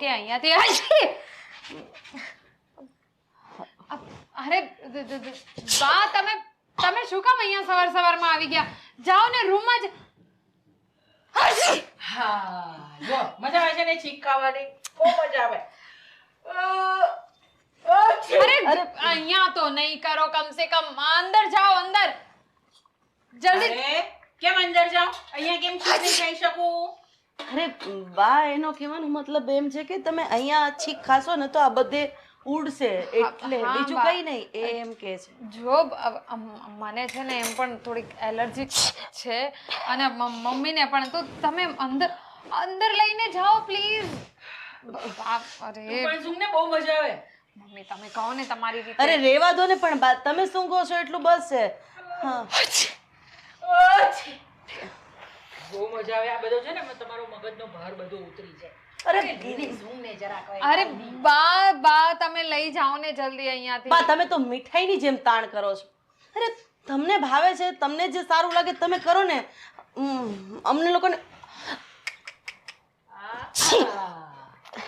કે અહીંયાથી હશી અરે બા તમે તમે શું કામ અહીંયા સવાર સવારમાં આવી ગયા? જાઓ ને રૂમમાં જ હા જો મજા આવે છે ને છીક બહુ મજા આવે. અરે અહીંયા તો નહીં કરો કમ સે કમ અંદર જાઓ અંદર. જલ્દી. કેમ અંદર જાઉં અહીંયા કેમ છીક નહીં ખાઈ શકું? અરે બા એનો કહેવાનો મતલબ એમ છે કે તમે અહીંયા છીક ખાશો ને તો આ બધે ઉડશે. એટલે બીજું. કઈ નહીં એ એમ કે છે. જો મને છે ને એમ પણ થોડીક એલર્જી છે અને મમ્મીને પણ. તો તમે અંદર અંદર લઈને જાઓ પ્લીઝ. અરે. પણ સૂંઘને બહુ મજા આવે. મમ્મી તમે કહો ને તમારી રીતે. અરે રેવા દો ને પણ બા તમે શું કહો છો એટલું બસ છે. હા. બહુ મજા આવે. આ બધો છે ને તમારો મગજનો ભાર બધો ઉતરી જાય. અરે ધીરે સૂંઘને જરાક હવે. અરે બા બા તમે લઈ જાઓ ને જલ્દી અહીંયાથી. બા તમે તો મીઠાઈની જેમ તાણ કરો છો. અરે તમને ભાવે છે તમને જે સારું લાગે તમે કરો ને. અમને લોકોને.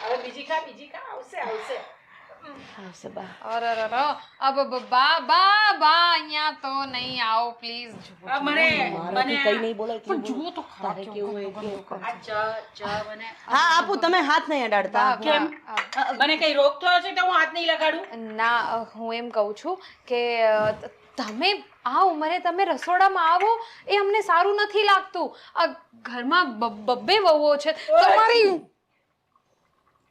હવે બીજી ખા બીજી ખા આવશે આવશે. આવશે બા. અરે અરે અરે. અબ બા બા બા અહીંયા તો નહીં આવો પ્લીઝ આ મને મને કઈ નહીં બોલાય એટલું જુઓ તો તારે કેવું કેવું હોય કેવું આ ચા ચા મને હા આપું તમે હાથ નહીં અડાડતા. કેમ? મને કઈ રોગ થયો છે તો હું હાથ નહીં લગાડું? ના હું એમ કહું છું કે તમે આ ઉંમરે તમે રસોડામાં આવો એ અમને સારું નથી લાગતું. ઘરમાં બબ્બે વહુઓ છે. તમારી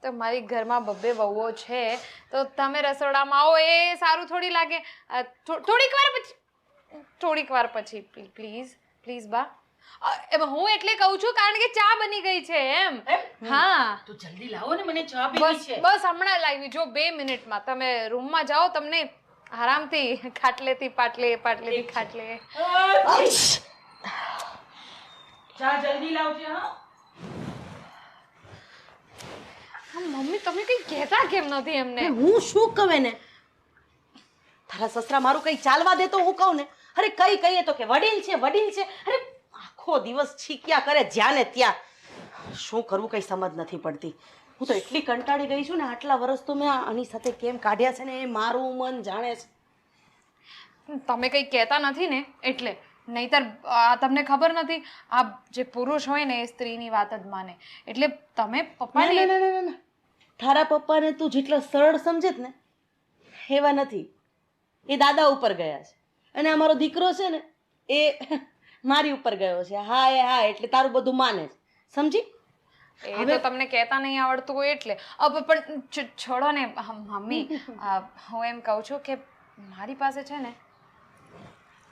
તમારી ઘરમાં બબ્બે વહુઓ છે તો તમે રસોડામાં આવો એ સારું થોડી લાગે. થોડીક વાર પછી થોડીક વાર પછી પ્લીઝ પ્લીઝ બા. હું એટલે કહું છું કારણ કે ચા બની ગઈ છે એમ. હા. તો જલ્દી લાવો ને મને ચા પીવી છે. બસ હમણાં લાવી જો બે મિનિટમાં. તમે રૂમમાં જાઓ તમને આરામથી ખાટલેથી પાટલે પાટલેથી ખાટલે. ચા જલ્દી લાવજે હા હા, મમ્મી તમે કઈ કહેતા કેમ નથી એમને? હું શું કહે ને તારા સસરા મારું કઈ ચાલવા દે તો હું કહું ને? અરે કઈ કહીએ તો કે વડીલ છે વડીલ છે. અરે આખો દિવસ છીક્યા કરે જ્યાં ને ત્યાં. શું કરવું કઈ સમજ નથી પડતી. હું તો એટલી કંટાળી ગઈ છું ને આટલા વર્ષ તો મેં આની સાથે કેમ કાઢ્યા છે ને એ મારું મન જાણે છે. તમે કઈ કહેતા નથી ને એટલે? નહીતર આ તમને ખબર નથી આ જે પુરુષ હોય ને એ સ્ત્રીની વાત જ માને. એટલે તમે પપ્પાને તારા પપ્પાને તું જેટલા સરળ સમજે ને એવા નથી. એ દાદા ઉપર ગયા છે. અને અમારો દીકરો છે ને એ મારી ઉપર ગયો છે. હા એ હા એટલે તારું બધું માને છે. સમજી? એ તો તમને કહેતા નહીં આવડતું હોય એટલે. અબ પણ છોડો ને મમ્મી. હું એમ કહું છું કે મારી પાસે છે ને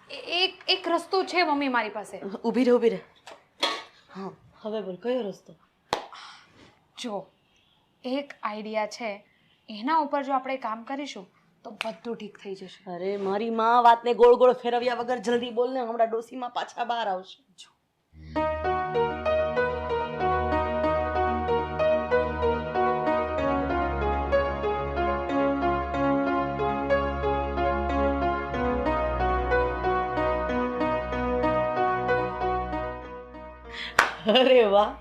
એક એક રસ્તો છે મમ્મી મારી પાસે. ઊભી રહે ઊભી રહે. હા હવે બોલ કયો રસ્તો? જો એક આઈડિયા છે. એના ઉપર જો આપણે કામ કરીશું તો બધું ઠીક થઈ જશે. અરે મારી માં વાતને ગોળ ગોળ ફેરવ્યા વગર જલ્દી બોલ ને હમણાં ડોસીમાં પાછા બહાર આવશે. અરે વાહ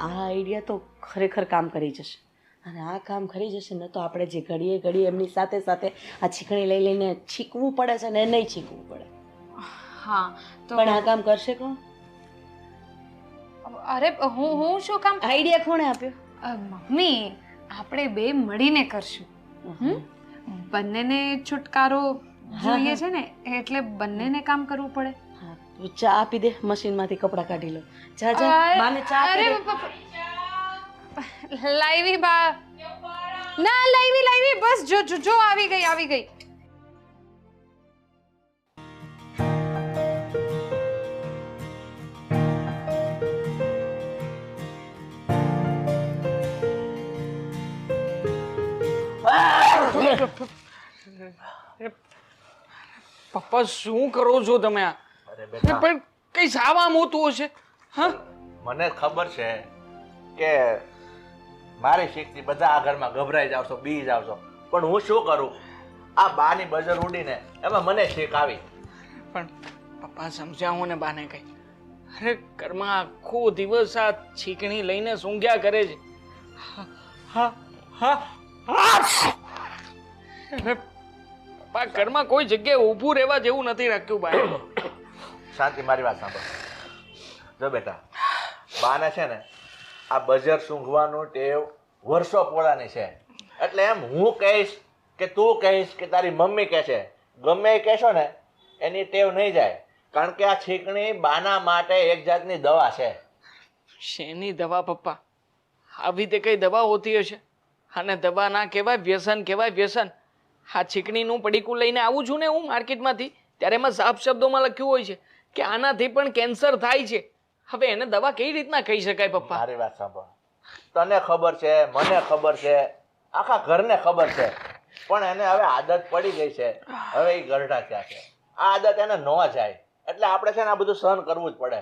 આ આઈડિયા તો ખરેખર કામ કરી જશે. અને આ કામ કરી જશે ને તો આપણે જે ઘડીએ ઘડીએ એમની સાથે સાથે આ છીકણી લઈ લઈને છીકવું પડે છે ને નહીં છીકવું પડે. હા તો પણ આ કામ કરશે કોણ? અરે હું હું શું કામ? આઈડિયા કોણે આપ્યો? મમ્મી આપણે બે મળીને કરશું? બંનેને છુટકારો જોઈએ છે ને એટલે બંનેને કામ કરવું પડે. હા તું ચા આપી દે મશીનમાંથી કપડાં કાઢી લો. જા જા બાને ચા અરે. લાઈવી બા. ના લાઈવી લાઈવી બસ જો જો જો આવી ગઈ આવી ગઈ. પપ્પા શું કરો છો તમે આ? અરે પણ કઈ સાવા મોતું હશે? હા? મને ખબર છે કે મારી શીખથી બધા આ ઘરમાં ગભરાઈ જાવ છો બી જાવ છો. પણ હું શું કરું? આ બાની બજર ઉડીને એમાં મને શીખ આવી. પણ પપ્પા સમજાવું ને બાને કઈ. અરે ઘરમાં આખો દિવસ આ છીકણી લઈને સૂંઘ્યા કરે છે. અરે પપ્પા ઘરમાં કોઈ જગ્યાએ ઊભું રહેવા જેવું નથી રાખ્યું બાએ. શાંતિ મારી વાત સાંભળ. જો બેટા બાને છે ને આ બજર સૂંઘવાનું ટેવ વર્ષો પોળાની છે. એટલે એમ હું કહીશ કે તું કહીશ કે તારી મમ્મી કહે છે. ગમે એ કહેશો ને, એની ટેવ નહીં જાય. કારણ કે આ છીકણી બાના માટે એક જાતની દવા છે. શેની દવા પપ્પા? આવી તે કઈ દવા હોતી હશે? અને દવા ના કહેવાય, વ્યસન કહેવાય, વ્યસન. આ છીકણીનું પડીકું લઈને આવું છું ને હું માર્કેટમાંથી, ત્યારે એમાં સાફ શબ્દોમાં લખ્યું હોય છે કે આનાથી પણ કેન્સર થાય છે. હવે એને દવા કઈ રીતના કહી શકાય પપ્પા? મારી વાત સાંભળ. તને ખબર છે મને ખબર છે આખા ઘરને ખબર છે પણ એને હવે આદત પડી ગઈ છે. હવે એ ગરડા ત્યાં છે. આ આદત એને ન જાય. એટલે આપણે છે ને આ બધું સહન કરવું જ પડે.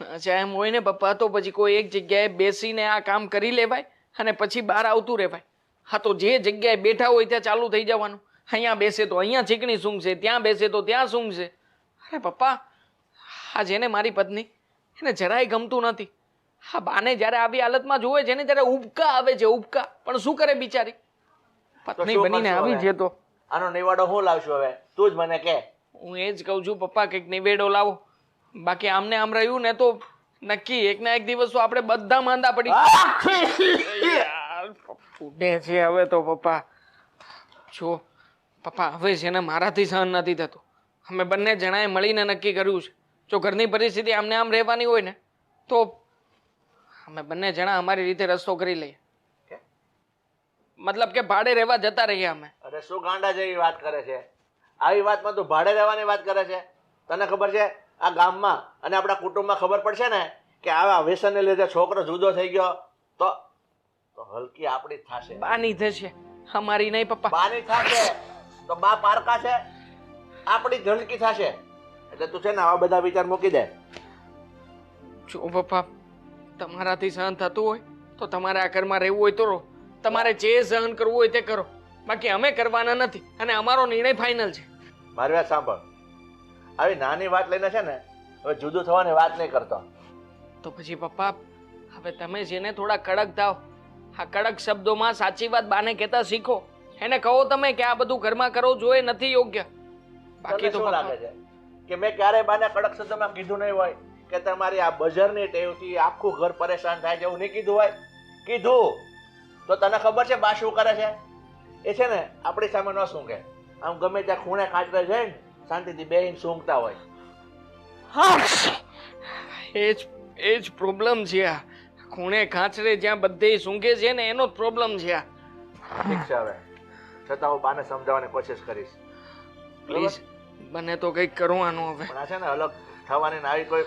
અચ્છા એમ હોય ને પપ્પા તો પછી કોઈ એક જગ્યાએ બેસીને આ કામ કરી લેવાય અને પછી બહાર આવતું રહેવાય. હા તો જે જગ્યાએ બેઠા હોય ત્યાં ચાલુ થઈ જવાનું. અહીંયા બેસે તો અહીંયા ચીકણી સૂંઘશે ત્યાં બેસે તો ત્યાં સૂંઘશે. અરે પપ્પા આ જેને મારી પત્ની એને જરાય ગમતું નથી. હા બાને જ્યારે આવી હાલતમાં જોવે છે ને ત્યારે ઉબકા આવે છે ઉબકા. પણ શું કરે બિચારી? પત્ની બનીને આવી? છે તો. આનો નિવાડો હું લાવશું હવે? તું જ મને કે. હું એ જ કહું છું પપ્પા કંઈક નિવેડો લાવો. બાકી આમને આમ રહ્યું ને તો નક્કી એક ના એક દિવસ તો આપણે બધા માંદા પડી ફૂટે છે હવે તો પપ્પા. જો પપ્પા હવે છે ને મારાથી સહન નથી થતું. અમે બંને જણાએ મળીને નક્કી કર્યું છે. જો ઘરની પરિસ્થિતિ આમને આમ રહેવાની હોય ને તો અમે બંને જણા અમારી રીતે રસ્તો કરી લઈએ. કે? મતલબ કે ભાડે રહેવા જતા રહીએ અમે. અરે શું ગાંડા જેવી વાત કરે છે? આવી વાતમાં તું ભાડે રહેવાની વાત કરે છે? તને ખબર છે આ ગામમાં અને આપણા કુટુંબમાં ખબર પડશે ને કે આવા વ્યસનને લીધે છોકરો જુદો થઈ ગયો તો તો હલકી આપણી થશે. બાની થશે. અમારી નહીં પપ્પા. બાની થાશે. તો બા પારકા છે? આપણી ઝલકી થશે. એટલે તું છે ને આવા બધા વિચાર મૂકી દે. જો પપ્પા તમારાથી સહન થતું હોય તો તમારે આ ઘરમાં રહેવું હોય તો રહો. તમારે જે સહન કરવું હોય તે કરો. બાકી અમે કરવાના નથી અને અમારો નિર્ણય ફાઇનલ છે. મારી વાત સાંભળ. આવી નાની વાત લઈને છે ને હવે જુદું થવાની વાત નહીં કરતો. તો પછી પપ્પા હવે તમે જેને થોડા કડક થાવ આ કડક શબ્દોમાં સાચી વાત બાને કહેતા શીખો. એને કહો તમે કે આ બધું ઘરમાં કરવું જો એ નથી યોગ્ય. બાકી તો લાગે છે? કે મેં ક્યારેય બાને કડક શબ્દમાં કીધું નહીં હોય કે તમારી આ બજારની ટેવથી આખું ઘર પરેશાન થાય છે એવું નહીં કીધું હોય. કીધું. તો તને ખબર છે બા શું કરે છે? એ છે ને આપણી સામે ન સૂંઘે. આમ ગમે ત્યાં ખૂણે કાચરે જઈને શાંતિથી બેહીને સૂંઘતા હોય. એ જ એ જ પ્રોબ્લેમ છે આ. ખૂણે ખાંચરે જ્યાં બધે સૂંઘે છે ને એનો જ પ્રોબ્લેમ છે આ. ઠીક છે હવે. છતાં હું બાને સમજાવવાની કોશિશ કરીશ. પ્લીઝ બને તો કંઈક કરવાનું હવે. પણ આ છે ને અલગ થવાની ને આવી કોઈ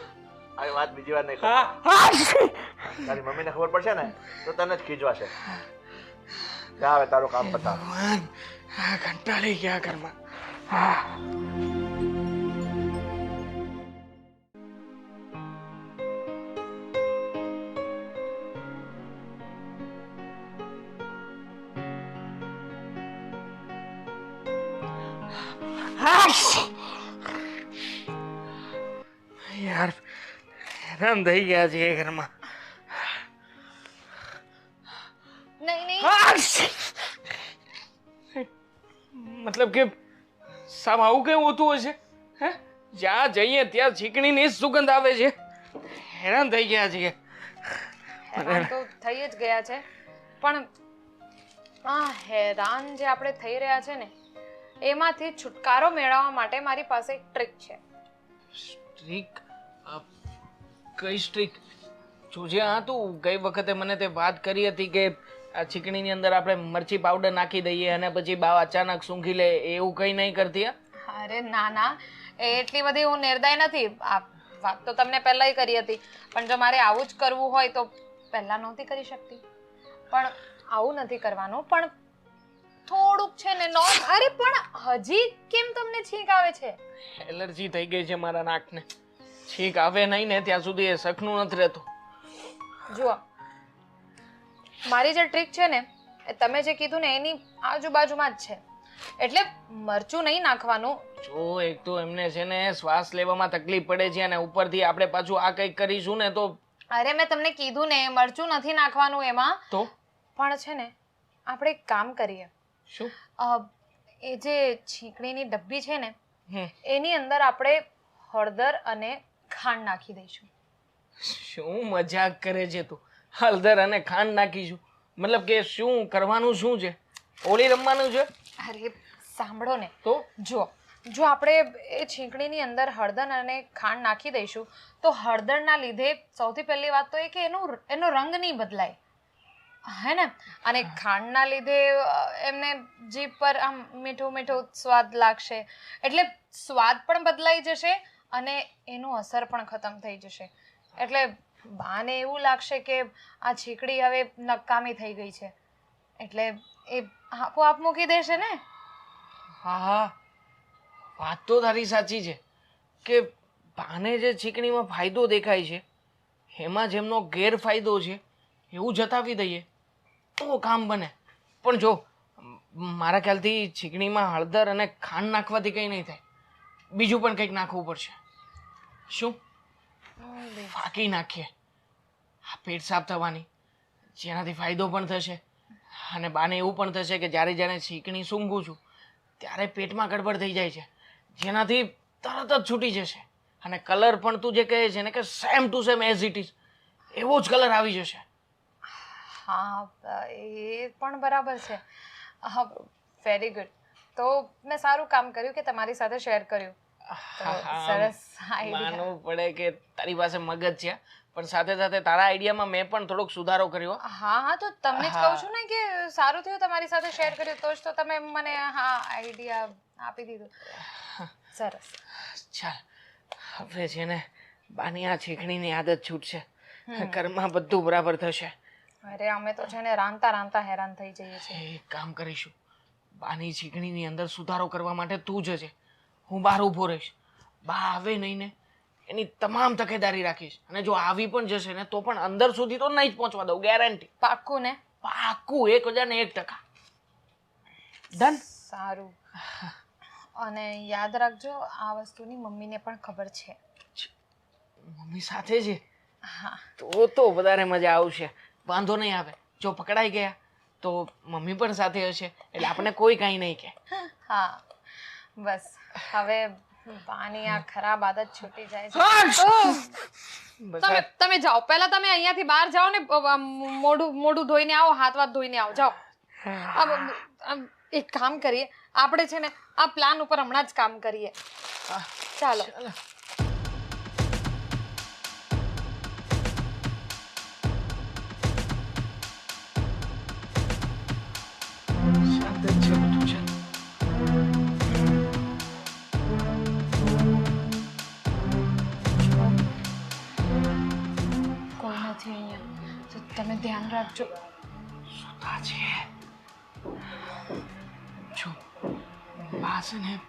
આવી વાત બીજી વાર નહીં હા તારી મમ્મીને ખબર પડશે ને તો તને જ ખીજવાશે. જા હવે તારું કામ પતાવ. ભગવાન આ કંટાળી ગયા ઘરમાં. યાર હેરાન થઈ ગયા છે એ ઘરમાં. નહીં નહીં. મતલબ કે સામ આવું કેવું હોતું હશે હે? જ્યાં જઈએ ત્યાં ચીકણીની જ સુગંધ આવે છે. હેરાન થઈ ગયા છીએ. હેરાન તો થઈ જ ગયા છે. પણ આ હેરાન જે આપણે થઈ રહ્યા છે ને એમાંથી છુટકારો મેળવવા માટે મારી પાસે એક ટ્રીક છે. સ્ટ્રીક કઈ સ્ટ્રીક જોજે હા તું ગઈ વખતે મને તે વાત કરી હતી કે આ ચીકણીની અંદર આપણે મરચી પાવડર નાખી દઈએ અને પછી બાવ અચાનક સૂંઘી લે એવું કઈ નહીં કરતી અરે ના ના. એટલી બધી હું નિર્દય નથી. આ વાત તો તમને પહેલાંય કરી હતી. પણ જો મારે આવું જ કરવું હોય તો પહેલાં નહોતી કરી શકતી. પણ આવું નથી કરવાનું. પણ થોડુંક છે ને નોર્મ અરે પણ હજી કેમ તમને છીંક આવે છે? એલર્જી થઈ ગઈ છે મારા નાકને. છીંક આવે નહીં ને ત્યાં સુધી એ સખનું નથી રહેતું. જુઓ મારી જે ટ્રીક છે ને એ તમે જે કીધું ને એની આજુબાજુમાં જ છે. એટલે મરચું નહીં નાખવાનું. જો એક તો એમને છે ને શ્વાસ લેવામાં તકલીફ પડે છે અને ઉપરથી આપણે પાછું આ કંઈક કરીશું ને તો અરે મેં તમને કીધું ને મરચું નથી નાખવાનું એમાં. તો? પણ છે ને આપણે એક કામ કરીએ. શું? એ જે છીંકણીની ડબ્બી છે ને એની અંદર આપણે હળદર અને ખાંડ નાખી દઈશું. શું મજાક કરે છે તું? હળદર અને ખાંડ નાખીશું. મતલબ કે શું કરવાનું શું છે? હોળી રમવાનું છે? અરે સાંભળો ને. તો? જો જો આપણે એ છીંકણીની અંદર હળદર અને ખાંડ નાખી દઈશું તો હળદરના લીધે સૌથી પહેલી વાત તો એ કે એનું એનો રંગ નહીં બદલાય. હે ને? અને ખાંડના લીધે એમને જીભ પર આમ મીઠું મીઠું સ્વાદ લાગશે. એટલે સ્વાદ પણ બદલાઈ જશે અને એનું અસર પણ ખતમ થઈ જશે. એટલે બાને એવું લાગશે કે આ છીકડી હવે નકામી થઈ ગઈ છે. એટલે એ આપોઆપ મૂકી દેશે ને? હા હા. વાત તો તારી સાચી છે કે બાને જે છીકણીમાં ફાયદો દેખાય છે એમાં જેમનો ગેરફાયદો છે એવું જતાવી દઈએ. તો કામ બને. પણ જો મારા ખ્યાલથી ચીકણીમાં હળદર અને ખાંડ નાખવાથી કંઈ નહીં થાય. બીજું પણ કંઈક નાખવું પડશે. શું? ફાકી નાખીએ. આ પેટ સાફ થવાની. જેનાથી ફાયદો પણ થશે. અને બાને એવું પણ થશે કે જ્યારે જ્યારે ચીકણી સૂંઘું છું ત્યારે પેટમાં ગડબડ થઈ જાય છે. જેનાથી તરત જ છૂટી જશે. અને કલર પણ તું જે કહે છે ને કે same to same as it is એવો જ કલર આવી જશે. હા એ પણ બરાબર છે. વેરી ગુડ તો મેં સારું કામ કર્યું કે તમારી સાથે શેર કર્યું. હા, સરસ માનવું પડે કે તારી પાસે મગજ છે પણ સાથે સાથે તારા આઈડિયામાં મેં પણ થોડોક સુધારો કર્યો. હા હા તો તમને જ કહું છું ને કે સારું થયું તમારી સાથે શેર કર્યું તો જ તો તમે મને હા આઈડિયા આપી દીધો. સરસ. ચાલ હવે છે ને બાની આ છેકણીની આદત છૂટશે. ઘરમાં બધું બરાબર થશે. અરે અમે તો છે ને રાંધતા રાંધતા હેરાન થઈ જઈએ છીએ. એક કામ કરીશું. બાની ચીકણીની અંદર સુધારો કરવા માટે તું જજે. હું બહાર ઊભો રહીશ. બા આવે નહીં ને એની તમામ તકેદારી રાખીશ. અને જો આવી પણ જશે ને તો પણ અંદર સુધી તો નહીં જ પહોંચવા દઉં ગેરંટી પાક્કું ને? પાક્કું એક હજાર ને એક ટકા. ડન સારું. અને યાદ રાખજો આ વસ્તુની મમ્મીને પણ ખબર છે મમ્મી સાથે છે? હા. તો તો વધારે મજા આવશે. વાંધો નહીં આવે. જો પકડાઈ ગયા તો મમ્મી પણ સાથે હશે. એટલે આપણે કોઈ કાંઈ નહીં કે હા બસ. હવે પાણી આ ખરાબ આદત છૂટી જાય છે. તમે તમે જાઓ. પહેલા તમે અહીંયાથી બહાર જાઓ ને મોઢું મોઢું ધોઈને આવો હાથ વાત ધોઈને આવો. જાઓ. એક કામ કરીએ. આપણે છે ને આ પ્લાન ઉપર હમણાં જ કામ કરીએ. ચાલો. નથી અહીંયા. તો તમે ધ્યાન રાખજો. સુતા છે જો બા છે ને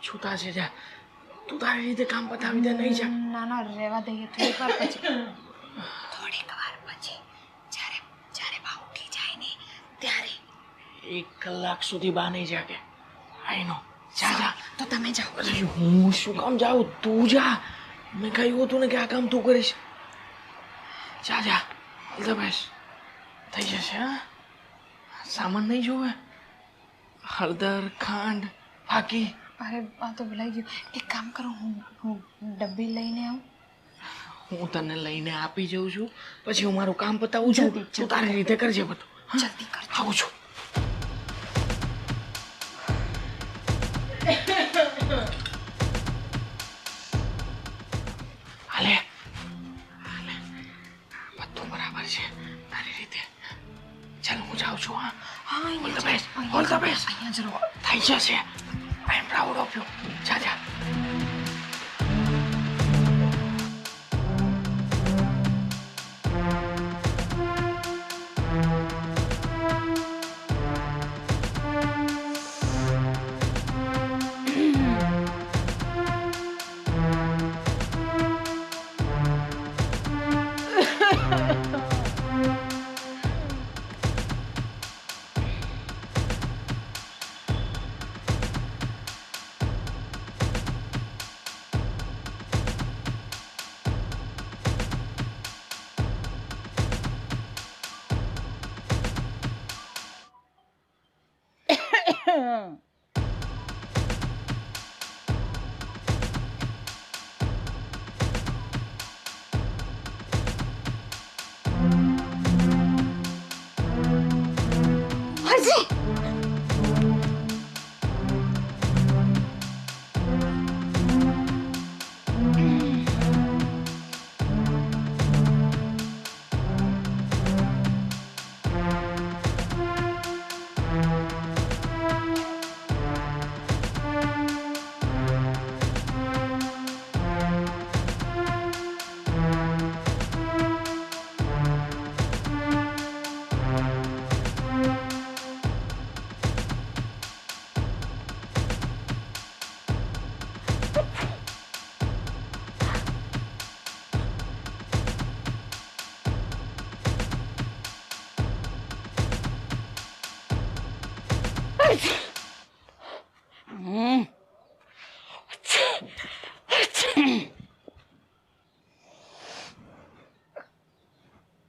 છૂતા છે જા. તું તારી રીતે કામ પતાવી દે નહીં જા. ના ના રહેવા દઈએ થોડીક વાર પછી જ્યારે જ્યારે ભાવથી જાય ને ત્યારે. એક કલાક સુધી બા નહીં જાગે. આઈ નો. જા જા. તો તમે જાઓ. હું શું કામ જાઉં? તું જા. મેં કહ્યું હતું ને કે આ કામ તું કરીશ. જા જા. ઓલ ધ બેસ્ટ થઈ જશે હા? સામાન નહીં જોવે? હળદર ખાંડ ફાકી? અરે આ તો ભૂલાઈ ગયું. એક કામ કરો હું હું ડબ્બી લઈને આવું. હું તને લઈને આપી જઉં છું. પછી હું મારું કામ પતાવું છું. તું તારી રીતે કરજે બધું? જલ્દી આવું છું. જ રહો હજી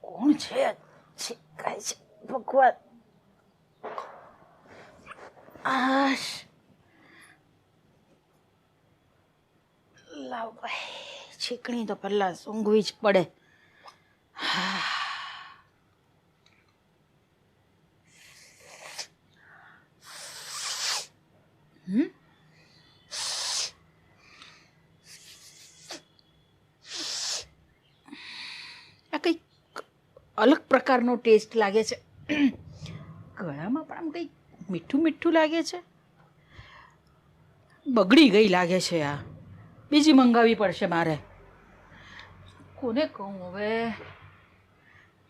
કોણ છે? છીકાય છે? ભગવાન. આશ. લાવ ભાઈ છીકણી તો પહેલા સૂંઘવી જ પડે હમ? આ કંઈક અલગ પ્રકારનો ટેસ્ટ લાગે છે. ગળામાં પણ આમ કંઈક મીઠું મીઠું લાગે છે. બગડી ગઈ લાગે છે આ. બીજી મંગાવવી પડશે મારે. કોને કહું હવે?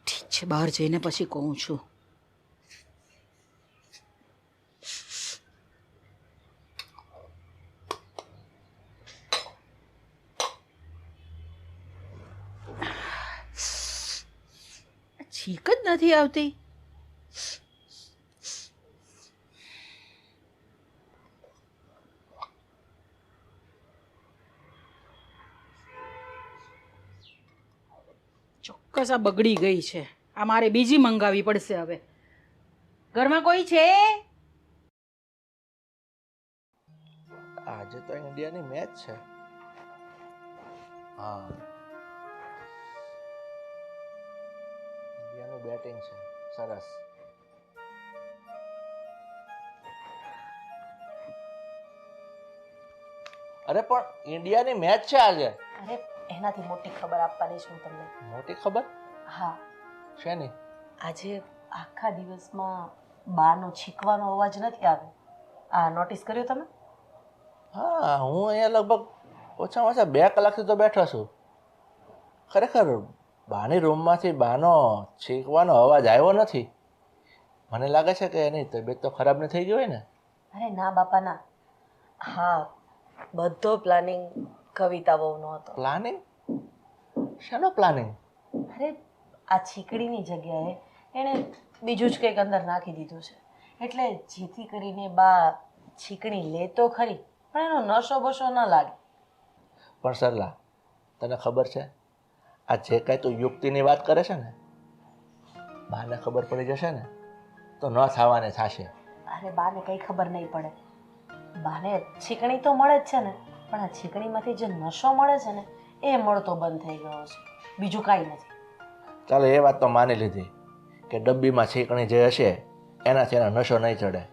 ઠીક છે, બહાર જઈને પછી કહું છું છીક જ નથી આવતી? ચોક્કસ આ બગડી ગઈ છે. આ મારે બીજી મંગાવવી પડશે હવે. ઘરમાં કોઈ છે? આજે તો ઇન્ડિયાની મેચ છે. હા. બેટિંગ છે. સરસ. અરે પણ ઇન્ડિયાની મેચ છે આજે. અરે એનાથી મોટી ખબર આપવાની છું તમને. મોટી ખબર? હા. શેની? આજે આખા દિવસમાં બાનો છીકવાનો અવાજ નથી આવ્યો. આ નોટિસ કર્યો તમે? હા હું અહીંયા લગભગ ઓછામાં ઓછા બે કલાકથી તો બેઠો છું. ખરેખર બાની રૂમમાંથી બાનો છીંકવાનો અવાજ આવ્યો નથી. મને લાગે છે કે એની તબિયત તો ખરાબ ન થઈ ગઈ હોય ને? અરે ના બાપા ના. હા બધો પ્લાનિંગ કવિતા બહુનો હતો પ્લાનિંગ? શેનો પ્લાનિંગ? અરે આ છીકડીની જગ્યાએ એણે બીજું જ કંઈક અંદર નાખી દીધું છે. એટલે જેથી કરીને બા છીકણી લે તો ખરી પણ એનો નશો બસો ન લાગે. પણ સરલા તને ખબર છે આ જે કાંઈ તું યુક્તિની વાત કરે છે ને બાને ખબર પડી જશે ને તો ન થવાને થશે. અરે બાને કંઈ ખબર નહીં પડે. બાને છીકણી તો મળે જ છે ને પણ આ છીકણીમાંથી જે નશો મળે છે ને એ મળતો બંધ થઈ ગયો છે. બીજું કાંઈ નથી. ચાલો એ વાત તો માની લીધી કે ડબ્બીમાં છીકણી જે હશે એનાથી એનો નશો નહીં ચડે.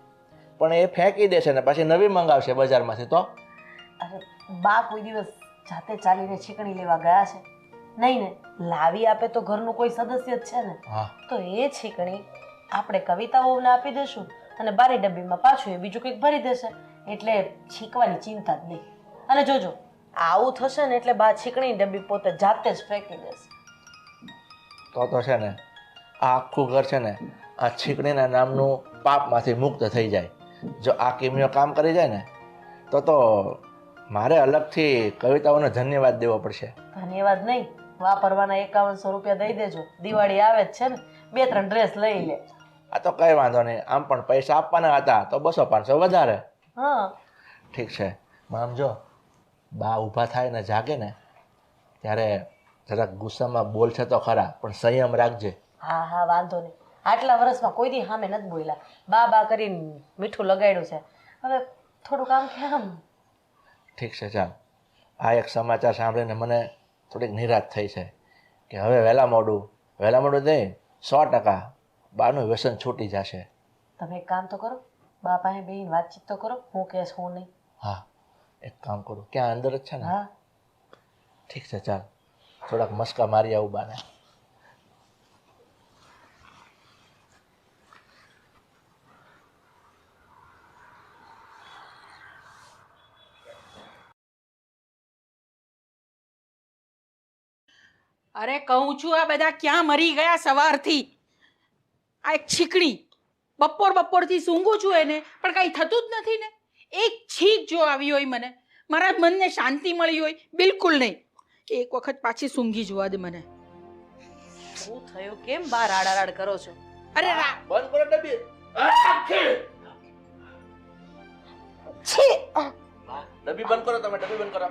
પણ એ ફેંકી દેશે ને પછી નવી મંગાવશે બજારમાંથી તો. અરે બા કોઈ દિવસ જાતે ચાલીને છીકણી લેવા ગયા છે? નહીં ને લાવી આપે તો ઘરનું કોઈ સદસ્ય જ છે ને. હા. તો એ છીકણી આપણે કવિતા વહુને આપી દઈશું અને બારી ડબ્બીમાં પાછું એ બીજું કંઈક ભરી દેશે. એટલે છીકવાની ચિંતા જ નહીં. અને જોજો આવું થશે ને એટલે બા છીકણી ડબ્બી પોતે જાતે જ ફેંકી દેશે. તો તો છે ને આ આખું ઘર છે ને આ છીકણીના નામનું પાપમાંથી મુક્ત થઈ જાય. જો આ કિમિયો કામ કરી જાય ને તો તો મારે અલગથી કવિતાઓને ધન્યવાદ દેવો પડશે. ધન્યવાદ નહીં વાપરવાના એકાવનસો રૂપિયા દઈ દેજો. દિવાળી આવે જ છે ને. બે ત્રણ ડ્રેસ લઈ લે. આ તો કંઈ વાંધો નહીં. આમ પણ પૈસા આપવાના હતા તો બસો પાંચસો વધારે. હા. ઠીક છે. મામ જો બા ઊભા થાય ને જાગે ને ત્યારે જરાક ગુસ્સામાં બોલશે તો ખરા પણ સંયમ રાખજે. હા હા વાંધો નહીં. આટલા વર્ષમાં કોઈ દી સામે નથી બોલ્યા. બા બા કરીને મીઠું લગાડ્યું છે. હવે થોડું કામ કેમ ઠીક છે ચાલ. આ એક સમાચાર સાંભળીને મને થોડીક નિરાશ થઈ છે કે હવે વહેલા મોડું વહેલા મોડું નહીં સો ટકા બાનું વ્યસન છૂટી જશે. તમે એક કામ તો કરો બા પાસે બેન વાતચીત તો કરો હું કહેશ હું નહીં. હા એક કામ કરું ક્યાં અંદર જ છે ને? હા. ઠીક છે ચાલ. થોડાક મસ્કા મારી આવું બાને. અરે કહું છું આ બધા ક્યાં મરી ગયા સવારથી? આ એક છીકણી બપોર બપોરથી સૂંઘું છું એને પણ કાંઈ થતું જ નથી ને. એક છીક જો આવી હોય મને મારા મનને શાંતિ મળી હોય બિલકુલ નહીં. એક વખત પાછી સૂંઘી જોવા દે મને. શું થયું? કેમ બા રાડારાડ કરો છો? અરે રા બંધ કરો ડબ્બી. ડબ્બી બંધ કરો તમે ડબ્બી બંધ કરો.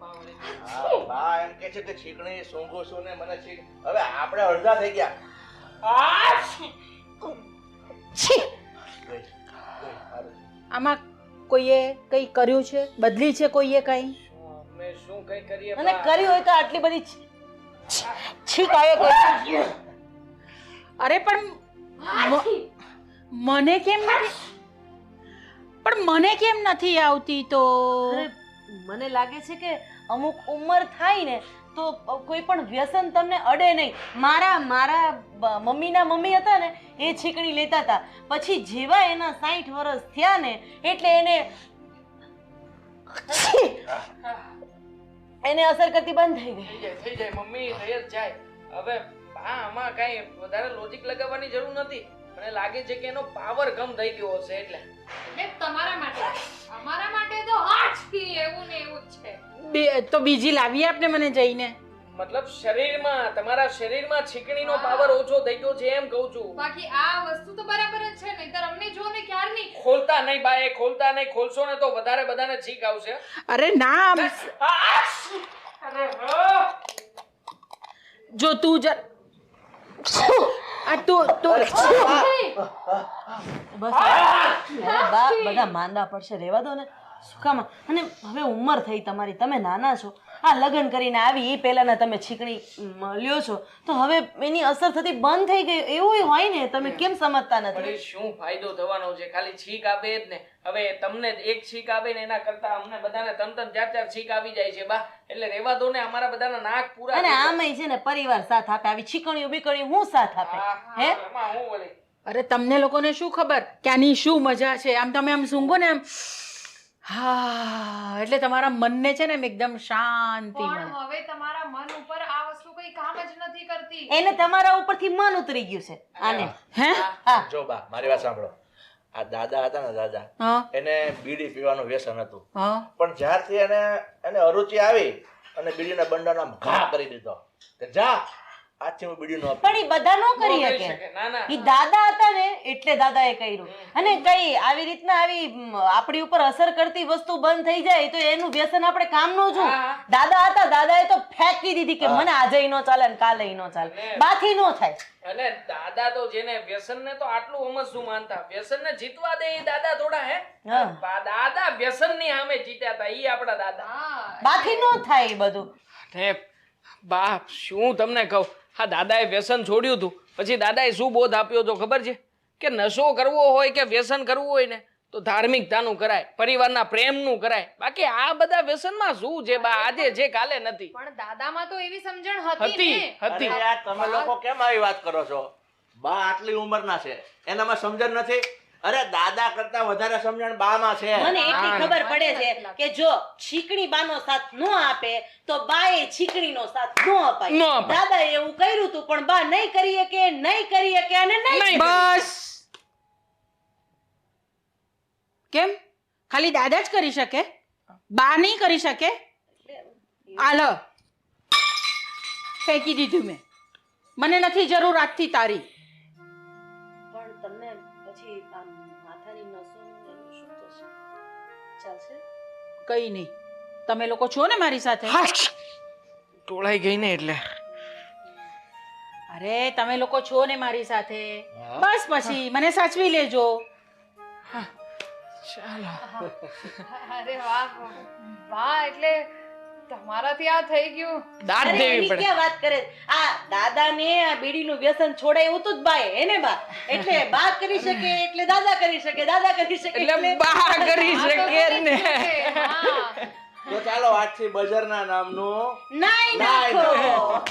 હા, બા એમ કે છે કે છીકણી સૂંઘું છું ને મને છીક હવે આપણે અડધા થઈ ગયા. છી! ગઈ, સારું. આમાં કોઈએ કંઈ કર્યું છે? બદલી છે કોઈએ કંઈ? શું અમે શું કઈ કરીએ અને? કર્યું હોય તો આટલી બધી છીક આવે કોઈ અરે પણ મને કેમ નથી પણ મને કેમ નથી આવતી તો? અરે મને લાગે છે કે અમુક ઉંમર થાય ને તો કોઈ પણ વ્યસન તમને અડે નહીં. મારા મારા મમ્મીના મમ્મી હતા ને એ છીકણી લેતા હતા પછી જેવા એના સાઠ વર્ષ થયા ને એટલે એને એને અસર કરતી બંધ થઈ ગઈ. થઈ જાય થઈ જાય મમ્મી થઈ જ જાય. હવે હા આમાં કઈ વધારે લોજિક લગાવવાની જરૂર નથી. મને લાગે છે કે એનો પાવર કમ થઈ ગયો હશે એટલે. એ તમારા માટે અમારા માટે તો આજથી એવું ને એવું જ છે. બે- તો બીજી લાવી આપણે મને જઈને. મતલબ શરીરમાં તમારા શરીરમાં છીકણીનો પાવર ઓછો થઈ ગયો છે એમ કહું છું. બાકી આ વસ્તુ તો બરાબર જ છે નહીતર અમને જો ને ક્યારની ખોલતા નહીં બાય ખોલતા નહીં ખોલશો ને તો વધારે બધાને છીક આવશે. અરે ના આમ અરે હા. જો તું જ આ તું તું બસ. બા બધા માંદા પડશે રહેવા દો ને. શું કામ? અને હવે ઉંમર થઈ તમારી. તમે નાના છો. આ લગ્ન કરીને આવી એ પહેલાના તમે છીકણી લ્યો છો. તો હવે એની અસર થતી બંધ થઈ ગઈ એવું હોય ને? તમે કેમ સમજતા નથી? શું ફાયદો થવાનો છે? ખાલી છીક આપે જ ને. હવે તમને એક છીક આવે ને એના કરતા અમને બધાને ત્રણ ત્રણ ચાર ચાર છીક આવી જાય છે બા. એટલે રેવા દો ને અમારા બધાના નાક પૂરા અને આમાંય છે ને પરિવાર સાથ આપે આવી છીકણીઓ બીકણીઓ હું સાથ આપે? હે એમાં હું વળી? અરે તમને લોકોને શું ખબર? કે આની શું મજા છે? આમ તમે આમ સૂંઘો ને આમ. હા એટલે તમારા મનને છે ને એકદમ શાંતિ પણ મળે. હવે તમારા મન ઉપર આ વસ્તુ કોઈ કામ જ નથી કરતી. એને તમારા ઉપરથી મન ઉતરી ગયું છે. આને. હે? હા. જો બા મારી વાત સાંભળો. આ દાદા હતા ને દાદા હા. એને બીડી પીવાનું વ્યસન હતું. હા. પણ જ્યારથી એને એને અરુચિ આવી અને બીડીના બંડાના ઘા કરી દીધો. કે જા આજથી હું બીડી નો પણ એ બધા નો કરી શકે. શકે. ના ના. ઈ દાદા હતા ને એટલે દાદાએ કર્યું. અને કઈ આવી રીતના આવી આપણી ઉપર અસર કરતી વસ્તુ બંધ થઈ જાય તો એનું વ્યસન આપણે કામનું જો દાદા હતા દાદાએ તો ફેંકી દીધી કે મને આજે નો ચાલે ને કાલે નો ચાલે. બાથી નો થાય. અને દાદા તો જેને વ્યસન ને તો આટલું અમસું માનતા? વ્યસન ને જીતવા દે એ દાદા થોડા હે? બા- દાદા વ્યસનની સામે જીત્યા હતા ઈ આપણા દાદા. બાકી નો થાય એ બધું. અરે બાપ શું તમને કહું? હા દાદાએ વ્યસન છોડ્યું હતું પછી દાદાએ શું બોધ આપ્યો હતો ખબર છે? કે નશો કરવો હોય કે વ્યસન કરવું હોય ને તો ધાર્મિકતાનું કરાય પરિવારના પ્રેમનું કરાય. બાકી આ બધા વ્યસનમાં શું છે બા? આજે છે કાલે નથી. પણ દાદામાં તો એવી સમજણ હતી હતી તમે લોકો કેમ આવી વાત કરો છો? બા આટલી ઉંમરના છે. એનામાં સમજણ નથી? અરે દાદા કરતા વધારે સમજણ બામાં છે. મને એટલી ખબર પડે છે કે જો છીકણી બાનો સાથ નો આપે તો બાએ છીકણીનો સાથ નો અપાય. દાદા એવું કર્યું તું પણ બા નહીં કરીએ કે નહીં કરીએ કે અને નહીં બસ. કેમ? ખાલી દાદા જ કરી શકે? બા નહીં કરી શકે? આલ ફેંકી દીધું મેં. મને નથી જરૂર આજથી તારી. ચાલશે કઈ નહીં. તમે લોકો છો ને મારી સાથે? ટોળાઈ ગઈ ને એટલે. અરે તમે લોકો છો ને મારી સાથે? બસ પછી મને સાચવી લેજો. ચાલો. અરે વાહ. વાહ એટલે તમારાથી આ થઈ ગયું. દાદ દેવી પડે. ક્યાં વાત કરે? આ દાદાને આ બીડીનું વ્યસન છોડાયું હતું જ બાએ એને બા? એટલે બા કરી શકે એટલે દાદા કરી શકે દાદા કરી શકે એટલે બા કરી શકે. ને. તો ચાલો આજથી બજારના નામનું નાઈ નાઈ નાખો.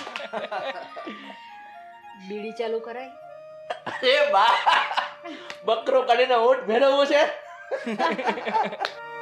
બીડી ચાલુ કરાય. એ બા બકરો કાઢીને ઓટ ભેરવવું છે.